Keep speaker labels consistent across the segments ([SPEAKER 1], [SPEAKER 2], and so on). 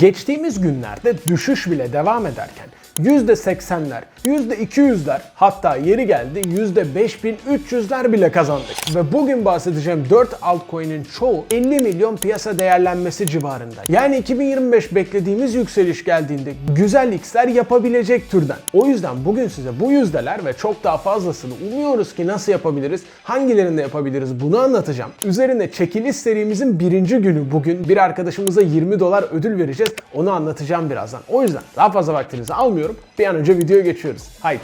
[SPEAKER 1] Geçtiğimiz günlerde düşüş bile devam ederken %80'ler, %200'ler hatta yeri geldi %5300'ler bile kazandık. Ve bugün bahsedeceğim 4 altcoin'in çoğu 50 milyon piyasa değerlenmesi civarında. Yani 2025 beklediğimiz yükseliş geldiğinde güzel x'ler yapabilecek türden. O yüzden bugün size bu yüzdeler ve çok daha fazlasını umuyoruz ki nasıl yapabiliriz, hangilerinde yapabiliriz bunu anlatacağım. Üzerine çekiliş serimizin birinci günü bugün bir arkadaşımıza 20 dolar ödül vereceğiz. Onu anlatacağım birazdan. O yüzden daha fazla vaktinizi almıyorum. Bir an önce videoya geçiyoruz. Haydi.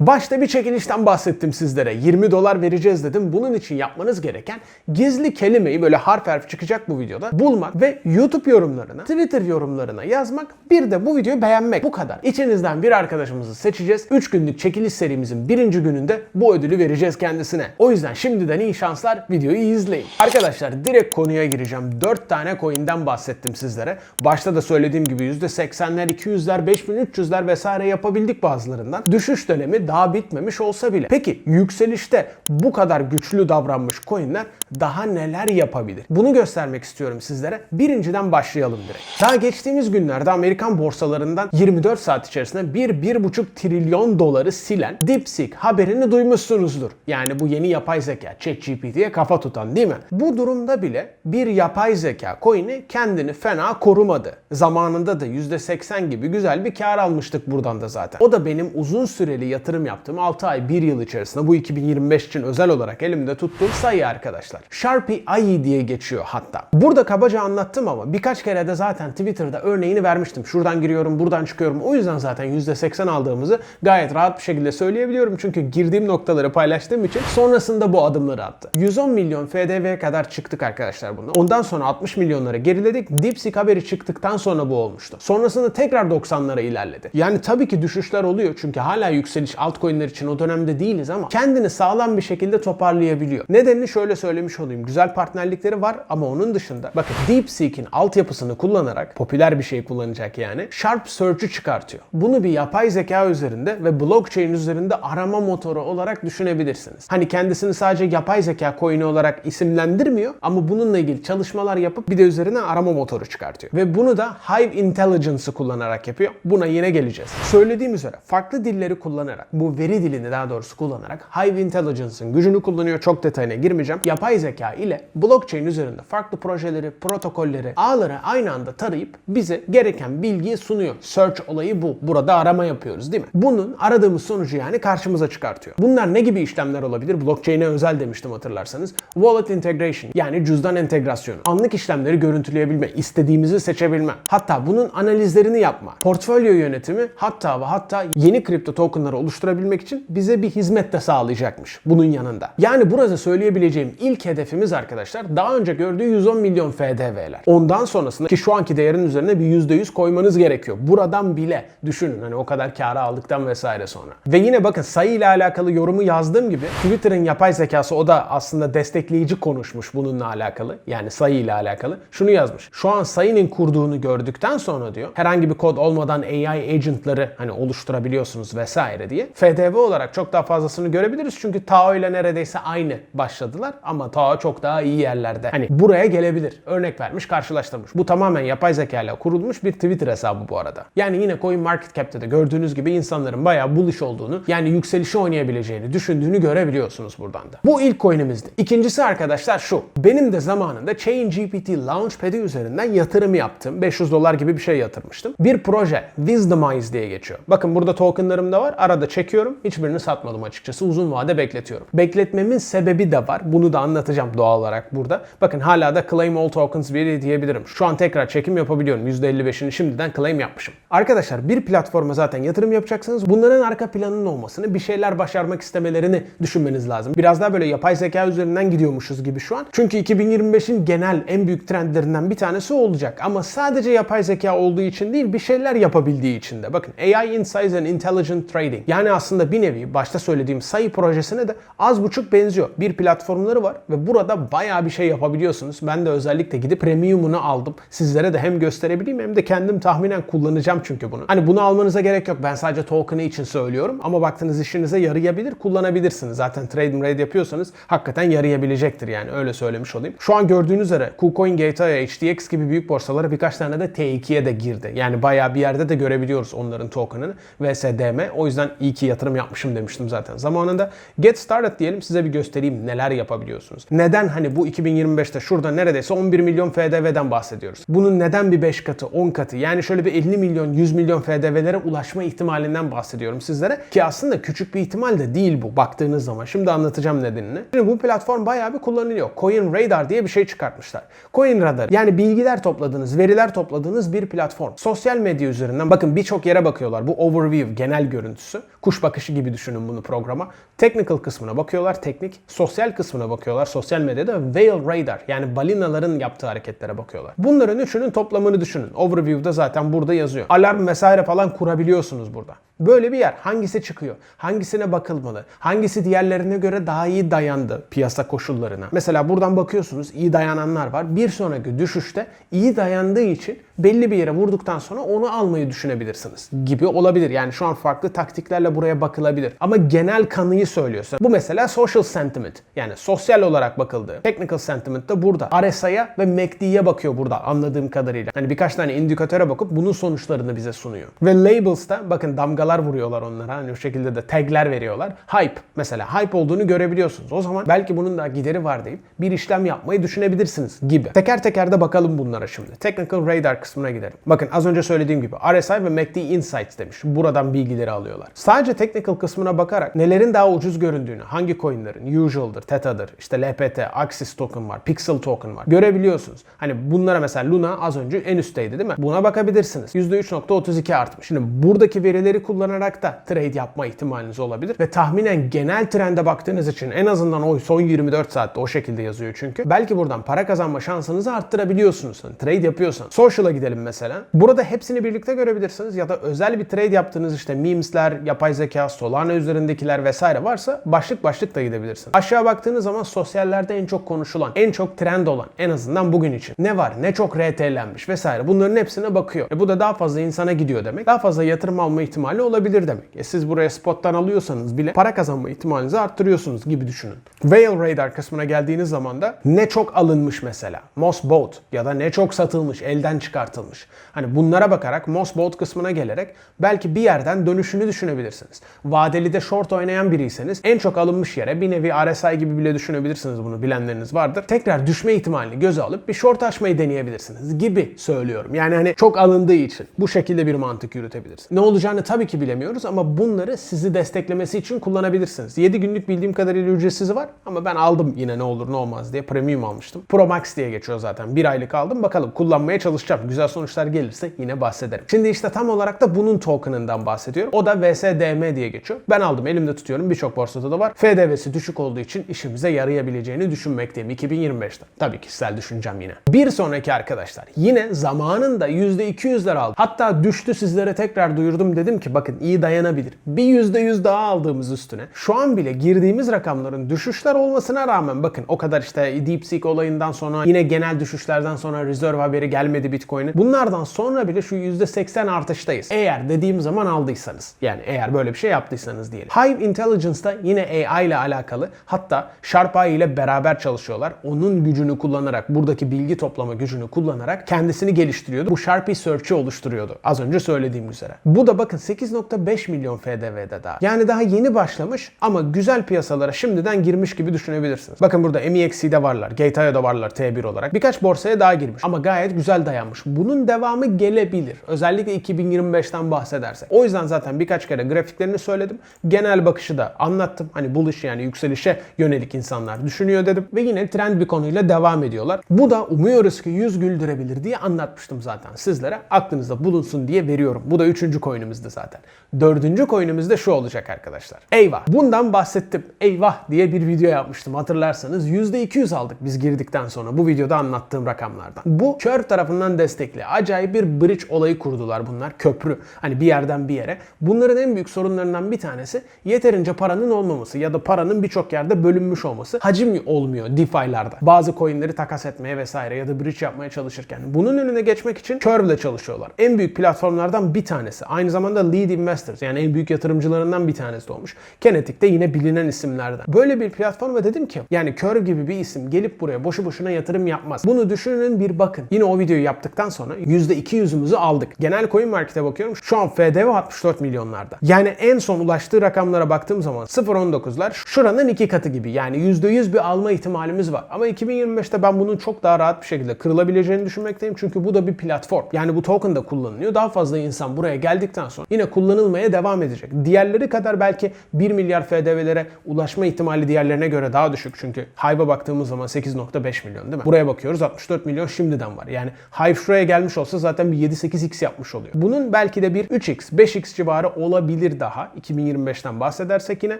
[SPEAKER 1] Başta bir çekilişten bahsettim sizlere. 20 dolar vereceğiz dedim. Bunun için yapmanız gereken gizli kelimeyi böyle harf harf çıkacak bu videoda bulmak ve YouTube yorumlarına, Twitter yorumlarına yazmak. Bir de bu videoyu beğenmek. Bu kadar. İçinizden bir arkadaşımızı seçeceğiz. 3 günlük çekiliş serimizin birinci gününde bu ödülü vereceğiz kendisine. O yüzden şimdiden iyi şanslar. Videoyu izleyin. Arkadaşlar direkt konuya gireceğim. 4 tane coin'den bahsettim sizlere. Başta da söylediğim gibi %80'ler, 200'ler, 5300'ler vesaire yapabildik bazılarından. Düşüş dönemi daha bitmemiş olsa bile. Peki yükselişte bu kadar güçlü davranmış coinler daha neler yapabilir? Bunu göstermek istiyorum sizlere. Birinciden başlayalım direkt. Daha geçtiğimiz günlerde Amerikan borsalarından 24 saat içerisinde 1-1,5 trilyon doları silen DeepSeek haberini duymuşsunuzdur. Yani bu yeni yapay zeka ChatGPT'ye kafa tutan değil mi? Bu durumda bile bir yapay zeka coin'i kendini fena korumadı. Zamanında da %80 gibi güzel bir kar almıştık buradan da zaten. O da benim uzun süreli yatırım yaptığım 6 ay 1 yıl içerisinde bu 2025 için özel olarak elimde tuttuğum sayı arkadaşlar. Sharpie AI diye geçiyor hatta. Burada kabaca anlattım ama birkaç kere de zaten Twitter'da örneğini vermiştim. Şuradan giriyorum, buradan çıkıyorum. O yüzden zaten %80 aldığımızı gayet rahat bir şekilde söyleyebiliyorum. Çünkü girdiğim noktaları paylaştığım için sonrasında bu adımları attı. 110 milyon FDV'ye kadar çıktık arkadaşlar bunda. Ondan sonra 60 milyonlara geriledik. DeepSeek haberi çıktıktan sonra bu olmuştu. Sonrasında tekrar 90'lara ilerledi. Yani tabii ki düşüşler oluyor çünkü hala yükseliş altcoin'ler için o dönemde değiliz ama kendini sağlam bir şekilde toparlayabiliyor. Nedenini şöyle söylemiş olayım. Güzel partnerlikleri var ama onun dışında bakın DeepSeek'in altyapısını kullanarak popüler bir şey kullanacak yani Sharp Search'ü çıkartıyor. Bunu bir yapay zeka üzerinde ve blockchain üzerinde arama motoru olarak düşünebilirsiniz. Hani kendisini sadece yapay zeka coin'i olarak isimlendirmiyor ama bununla ilgili çalışmalar yapıp bir de üzerine arama motoru çıkartıyor. Ve bunu da Hive Intelligence'ı kullanarak yapıyor. Buna yine geleceğiz. Söylediğim üzere farklı dilleri kullanarak bu veri dilini daha doğrusu kullanarak Hive Intelligence'ın gücünü kullanıyor. Çok detayına girmeyeceğim. Yapay zeka ile blockchain üzerinde farklı projeleri, protokolleri, ağları aynı anda tarayıp bize gereken bilgiyi sunuyor. Search olayı bu. Burada arama yapıyoruz değil mi? Bunun aradığımız sonucu yani karşımıza çıkartıyor. Bunlar ne gibi işlemler olabilir? Blockchain'e özel demiştim hatırlarsanız. Wallet integration yani cüzdan entegrasyonu. Anlık işlemleri görüntüleyebilme, istediğimizi seçebilme. Hatta bunun analizlerini yapma. Portfolyo yönetimi hatta ve hatta yeni kripto tokenları oluşturabilmek için bize bir hizmet de sağlayacakmış bunun yanında. Yani burada söyleyebileceğim ilk hedefimiz arkadaşlar daha önce gördüğü 110 milyon FDV'ler. Ondan sonrasında ki şu anki değerin üzerine bir %100 koymanız gerekiyor. Buradan bile düşünün hani o kadar kârı aldıktan vesaire sonra. Ve yine bakın sayı ile alakalı yorumu yazdığım gibi Twitter'ın yapay zekası o da aslında destekleyici konuşmuş bununla alakalı. Yani sayı ile alakalı. Şunu yazmış. Şu an sayının kurduğunu gördükten sonra diyor herhangi bir kod olmadan AI agentları hani oluşturabiliyorsunuz vesaire diye. FDV olarak çok daha fazlasını görebiliriz çünkü Tao ile neredeyse aynı başladılar ama Tao çok daha iyi yerlerde. Hani buraya gelebilir. Örnek vermiş, karşılaştırmış. Bu tamamen yapay zeka ile kurulmuş bir Twitter hesabı bu arada. Yani yine Coin Market Cap'te de gördüğünüz gibi insanların bayağı bullish olduğunu, yani yükselişi oynayabileceğini düşündüğünü görebiliyorsunuz buradan da. Bu ilk coin'imizdi. İkincisi arkadaşlar şu. Benim de zamanında ChainGPT Launchpad'i üzerinden yatırım yaptım. 500 dolar gibi bir şey yatırmıştım. Bir proje Wisdomize diye geçiyor. Bakın burada tokenlarım da var. Arada çekiyorum. Hiçbirini satmadım açıkçası. Uzun vade bekletiyorum. Bekletmemin sebebi de var. Bunu da anlatacağım doğal olarak burada. Bakın hala da claim all tokens veri diyebilirim. Şu an tekrar çekim yapabiliyorum. %55'ini şimdiden claim yapmışım. Arkadaşlar bir platforma zaten yatırım yapacaksınız. Bunların arka planının olmasını, bir şeyler başarmak istemelerini düşünmeniz lazım. Biraz daha böyle yapay zeka üzerinden gidiyormuşuz gibi şu an. Çünkü 2025'in genel en büyük trendlerinden bir tanesi olacak. Ama sadece yapay zeka olduğu için değil bir şeyler yapabildiği için de. Bakın AI Insights and Intelligent Trading. Yani Yani aslında bir nevi başta söylediğim sayı projesine de az buçuk benziyor. Bir platformları var ve burada bayağı bir şey yapabiliyorsunuz. Ben de özellikle gidip premiumunu aldım. Sizlere de hem gösterebileyim hem de kendim tahminen kullanacağım çünkü bunu. Hani bunu almanıza gerek yok. Ben sadece token'ı için söylüyorum ama baktığınız işinize yarayabilir, kullanabilirsiniz. Zaten trade raid yapıyorsanız hakikaten yarayabilecektir yani öyle söylemiş olayım. Şu an gördüğünüz üzere KuCoin, Gateway, HTX gibi büyük borsalara birkaç tane de T2'ye de girdi. Yani bayağı bir yerde de görebiliyoruz onların token'ını. VSDM. O yüzden iyi ki yatırım yapmışım demiştim zaten. Zamanında Get Started diyelim size bir göstereyim neler yapabiliyorsunuz. Neden hani bu 2025'te şurada neredeyse 11 milyon FDV'den bahsediyoruz. Bunun neden bir 5 katı, 10 katı yani şöyle bir 50 milyon, 100 milyon FDV'lere ulaşma ihtimalinden bahsediyorum sizlere. Ki aslında küçük bir ihtimal de değil bu baktığınız zaman. Şimdi anlatacağım nedenini. Şimdi bu platform bayağı bir kullanılıyor. Coin Radar diye bir şey çıkartmışlar. Coin Radar yani bilgiler topladığınız, veriler topladığınız bir platform. Sosyal medya üzerinden bakın birçok yere bakıyorlar. Bu overview genel görüntüsü. Kuş bakışı gibi düşünün bunu programa. Technical kısmına bakıyorlar teknik. Sosyal kısmına bakıyorlar. Sosyal medyada Whale Radar yani balinaların yaptığı hareketlere bakıyorlar. Bunların üçünün toplamını düşünün. Overview'da zaten burada yazıyor. Alarm vesaire falan kurabiliyorsunuz burada. Böyle bir yer. Hangisi çıkıyor? Hangisine bakılmalı? Hangisi diğerlerine göre daha iyi dayandı piyasa koşullarına? Mesela buradan bakıyorsunuz iyi dayananlar var. Bir sonraki düşüşte iyi dayandığı için belli bir yere vurduktan sonra onu almayı düşünebilirsiniz gibi olabilir. Yani şu an farklı taktiklerle buraya bakılabilir. Ama genel kanıyı söylüyorsa bu mesela social sentiment yani sosyal olarak bakıldığı. Technical sentiment de burada. RSI'ya ve MACD'ye bakıyor burada anladığım kadarıyla. Hani birkaç tane indikatöre bakıp bunun sonuçlarını bize sunuyor. Ve labels'ta bakın damgalar vuruyorlar onlara. Hani o şekilde de tagler veriyorlar. Hype mesela hype olduğunu görebiliyorsunuz. O zaman belki bunun da gideri var deyip bir işlem yapmayı düşünebilirsiniz gibi. Teker teker de bakalım bunlara şimdi. Technical radar kısmına gidelim. Bakın az önce söylediğim gibi RSI ve MACD Insights demiş. Buradan bilgileri alıyorlar. Sadece technical kısmına bakarak nelerin daha ucuz göründüğünü, hangi coinlerin, Usual'dır, Teta'dır, işte LPT, Axis token var, Pixel token var. Görebiliyorsunuz. Hani bunlara mesela Luna az önce en üstteydi değil mi? Buna bakabilirsiniz. %3.32 artmış. Şimdi buradaki verileri kullanarak da trade yapma ihtimaliniz olabilir. Ve tahminen genel trende baktığınız için en azından o son 24 saatte o şekilde yazıyor çünkü. Belki buradan para kazanma şansınızı arttırabiliyorsunuz. Hani trade yapıyorsanız. Social'a gidelim mesela. Burada hepsini birlikte görebilirsiniz ya da özel bir trade yaptığınız işte memesler, yapay zeka, Solana üzerindekiler vesaire varsa başlık başlık da gidebilirsiniz. Aşağı baktığınız zaman sosyallerde en çok konuşulan, en çok trend olan en azından bugün için ne var, ne çok RT'lenmiş vesaire bunların hepsine bakıyor. E bu da daha fazla insana gidiyor demek. Daha fazla yatırım alma ihtimali olabilir demek. E siz buraya spottan alıyorsanız bile para kazanma ihtimalinizi arttırıyorsunuz gibi düşünün. Whale Radar kısmına geldiğiniz zaman da ne çok alınmış mesela. Moss Boat ya da ne çok satılmış, elden çıkartılmış. Hani bunlara bakarak Moss Boat kısmına gelerek belki bir yerden dönüşünü düşünebilirsiniz. Vadeli de short oynayan biriyseniz en çok alınmış yere bir nevi RSI gibi bile düşünebilirsiniz bunu bilenleriniz vardır. Tekrar düşme ihtimalini göze alıp bir short açmayı deneyebilirsiniz gibi söylüyorum. Yani hani çok alındığı için bu şekilde bir mantık yürütebilirsiniz. Ne olacağını tabii ki bilemiyoruz ama bunları sizi desteklemesi için kullanabilirsiniz. 7 günlük bildiğim kadarıyla ücretsizi var ama ben aldım yine ne olur ne olmaz diye premium almıştım. Pro Max diye geçiyor zaten. Bir aylık aldım. Bakalım kullanmaya çalışacağım. Güzel sonuçlar gelirse yine bahsederim. Şimdi işte tam olarak da bunun token'ından bahsediyorum. O da VSDM diye geçiyor. Ben aldım elimde tutuyorum. Birçok borsada da var. FDV'si düşük olduğu için işimize yarayabileceğini düşünmekteyim 2025'te. Tabii kişisel düşüncem yine. Bir sonraki arkadaşlar yine zamanında %200'ler aldım. Hatta düştü sizlere tekrar duyurdum dedim ki bakın iyi dayanabilir. Bir %100 daha aldığımız üstüne. Şu an bile girdiğimiz rakamların düşüşler olmasına rağmen bakın o kadar işte DeepSeek olayından sonra yine genel düşüşlerden sonra Reserve haberi gelmedi Bitcoin'in. Bunlardan sonra bile şu %80 artıştayız. Eğer dediğim zaman aldıysanız. Yani eğer böyle bir şey yaptıysanız diyelim. Hive Intelligence'da yine AI ile alakalı hatta SharpAI ile beraber çalışıyorlar. Onun gücünü kullanarak buradaki bilgi toplama gücünü kullanarak kendisini geliştiriyordu. Bu Sharpie Search'ü oluşturuyordu. Az önce söylediğim üzere. Bu da bakın 8.5 milyon FDV'de daha. Yani daha yeni başlamış ama güzel piyasalara şimdiden girmiş gibi düşünebilirsiniz. Bakın burada MEXC'de varlar, Gateway'da varlar T1 olarak. Birkaç borsaya daha girmiş ama gayet güzel dayanmış. Bunun devamı gelebilir. Özellikle 2025'ten bahsedersek. O yüzden zaten birkaç kere grafiklerini söyledim. Genel bakışı da anlattım. Hani bullish yani yükselişe yönelik insanlar düşünüyor dedim. Ve yine trend bir konuyla devam ediyorlar. Bu da umuyoruz ki yüz güldürebilir diye anlatmıştım zaten sizlere. Aklınızda bulunsun diye veriyorum. Bu da üçüncü coin'imizdi zaten. Zaten. Dördüncü coin'imiz de şu olacak arkadaşlar. Eyvah. Bundan bahsettim. Eyvah diye bir video yapmıştım hatırlarsanız. %200 aldık biz girdikten sonra bu videoda anlattığım rakamlardan. Bu Curve tarafından destekli. Acayip bir bridge olayı kurdular bunlar. Köprü. Hani bir yerden bir yere. Bunların en büyük sorunlarından bir tanesi yeterince paranın olmaması ya da paranın birçok yerde bölünmüş olması. Hacim olmuyor DeFi'larda. Bazı coinleri takas etmeye vesaire ya da bridge yapmaya çalışırken. Bunun önüne geçmek için Curve ile çalışıyorlar. En büyük platformlardan bir tanesi. Aynı zamanda lead investors yani en büyük yatırımcılarından bir tanesi olmuş. Kinetic de yine bilinen isimlerden. Böyle bir platforma dedim ki yani Curve gibi bir isim gelip buraya boşu boşuna yatırım yapmaz. Bunu düşünün bir bakın. Yine o videoyu yaptıktan sonra %200'ümüzü aldık. Genel coin markete bakıyorum. Şu an FDV 64 milyonlarda. Yani en son ulaştığı rakamlara baktığım zaman 0.19'lar şuranın iki katı gibi. Yani %100 bir alma ihtimalimiz var. Ama 2025'te ben bunun çok daha rahat bir şekilde kırılabileceğini düşünmekteyim. Çünkü bu da bir platform. Yani bu token da kullanılıyor. Daha fazla insan buraya geldikten sonra yine kullanılmaya devam edecek. Diğerleri kadar belki 1 milyar FDV'lere ulaşma ihtimali diğerlerine göre daha düşük. Çünkü Hive'a baktığımız zaman 8.5 milyon değil mi? Buraya bakıyoruz 64 milyon şimdiden var. Yani Hive şuraya gelmiş olsa zaten bir 7-8x yapmış oluyor. Bunun belki de bir 3x, 5x civarı olabilir daha 2025'ten bahsedersek yine.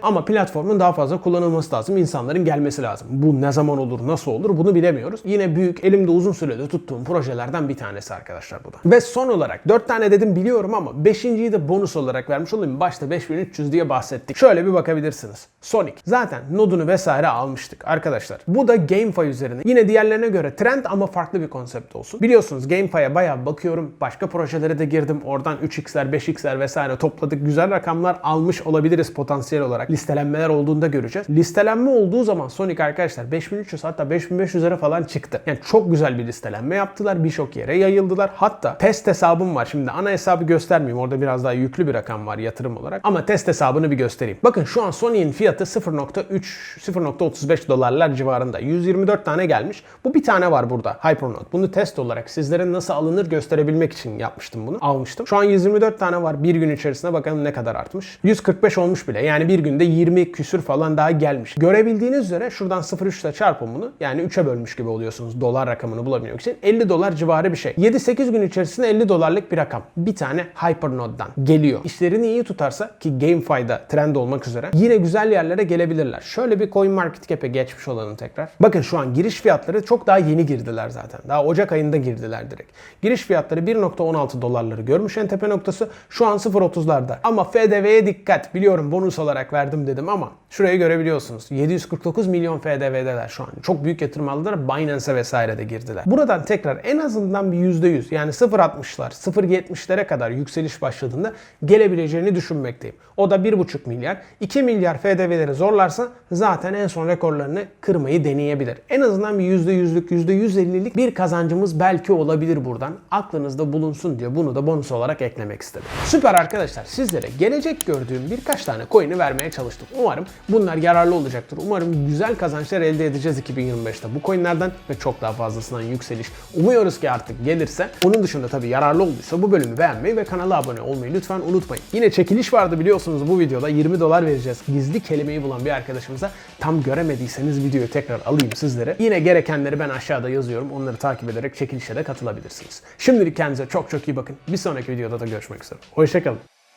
[SPEAKER 1] Ama platformun daha fazla kullanılması lazım. İnsanların gelmesi lazım. Bu ne zaman olur, nasıl olur bunu bilemiyoruz. Yine büyük, elimde uzun sürede tuttuğum projelerden bir tanesi arkadaşlar bu da. Ve son olarak 4 tane dedim biliyorum ama 5.yi de bonus olarak vermiş olayım. Başta 5300 diye bahsettik. Şöyle bir bakabilirsiniz. Sonic. Zaten nodunu vesaire almıştık arkadaşlar. Bu da GameFi üzerine. Yine diğerlerine göre trend ama farklı bir konsept olsun. Biliyorsunuz GameFi'ye bayağı bakıyorum. Başka projelere de girdim. Oradan 3x'ler, 5x'ler vesaire topladık. Güzel rakamlar almış olabiliriz potansiyel olarak. Listelenmeler olduğunda göreceğiz. Listelenme olduğu zaman Sonic arkadaşlar 5300 hatta 5500'lere falan çıktı. Yani çok güzel bir listelenme yaptılar. Birçok yere yayıldılar. Hatta test hesabım var. Şimdi ana hesabı göstermeyeyim. Orada biraz daha yüklü bir rakam var yatırım olarak. Ama test hesabını bir göstereyim. Bakın şu an Sony'in fiyatı 0.3 0.35 dolarlar civarında. 124 tane gelmiş. Bu bir tane var burada. Hypernote. Bunu test olarak sizlere nasıl alınır gösterebilmek için yapmıştım bunu. Almıştım. Şu an 124 tane var. Bir gün içerisinde bakalım ne kadar artmış. 145 olmuş bile. Yani bir günde 20 küsür falan daha gelmiş. Görebildiğiniz üzere şuradan 0.3 ile çarpın bunu. Yani 3'e bölmüş gibi oluyorsunuz dolar rakamını bulabilmek için. 50 dolar civarı bir şey. 7-8 gün içerisinde 50 dolarlık bir rakam. Bir tane Hypernode'dan geliyor. İşlerini iyi tutarsa ki GameFi'da trend olmak üzere yine güzel yerlere gelebilirler. Şöyle bir CoinMarketCap'e geçmiş olalım tekrar. Bakın şu an giriş fiyatları çok daha yeni girdiler zaten. Daha Ocak ayında girdiler direkt. Giriş fiyatları 1.16 dolarları görmüş en tepe noktası. Şu an 0.30'larda. Ama FDV'ye dikkat. Biliyorum bonus olarak verdim dedim ama şurayı görebiliyorsunuz. 749 milyon FDV'deler şu an. Çok büyük yatırım aldılar. Binance'e vesaire de girdiler. Buradan tekrar en azından bir %100 yani 0.60'lar 0.70'lere kadar yükseliş başladığında gelebileceğini düşünmekteyim. O da 1.5 milyar. 2 milyar FDV'leri zorlarsa zaten en son rekorlarını kırmayı deneyebilir. En azından bir %100'lük %150'lik bir kazancımız belki olabilir buradan. Aklınızda bulunsun diye bunu da bonus olarak eklemek istedim. Süper arkadaşlar sizlere gelecek gördüğüm birkaç tane coin'i vermeye çalıştım. Umarım bunlar yararlı olacaktır. Umarım güzel kazançlar elde edeceğiz 2025'te bu coin'lerden ve çok daha fazlasından yükseliş. Umuyoruz ki artık gelirse. Onun dışında tabii yararlı olduysa bu bölümü beğenmeyi ve kanala abone olmayı lütfen unutmayın. Yine çekiliş vardı biliyorsunuz bu videoda 20 dolar vereceğiz. Gizli kelimeyi bulan bir arkadaşımıza tam göremediyseniz videoyu tekrar alayım sizlere. Yine gerekenleri ben aşağıda yazıyorum. Onları takip ederek çekilişe de katılabilirsiniz. Şimdilik kendinize çok çok iyi bakın. Bir sonraki videoda da görüşmek üzere. Hoşçakalın.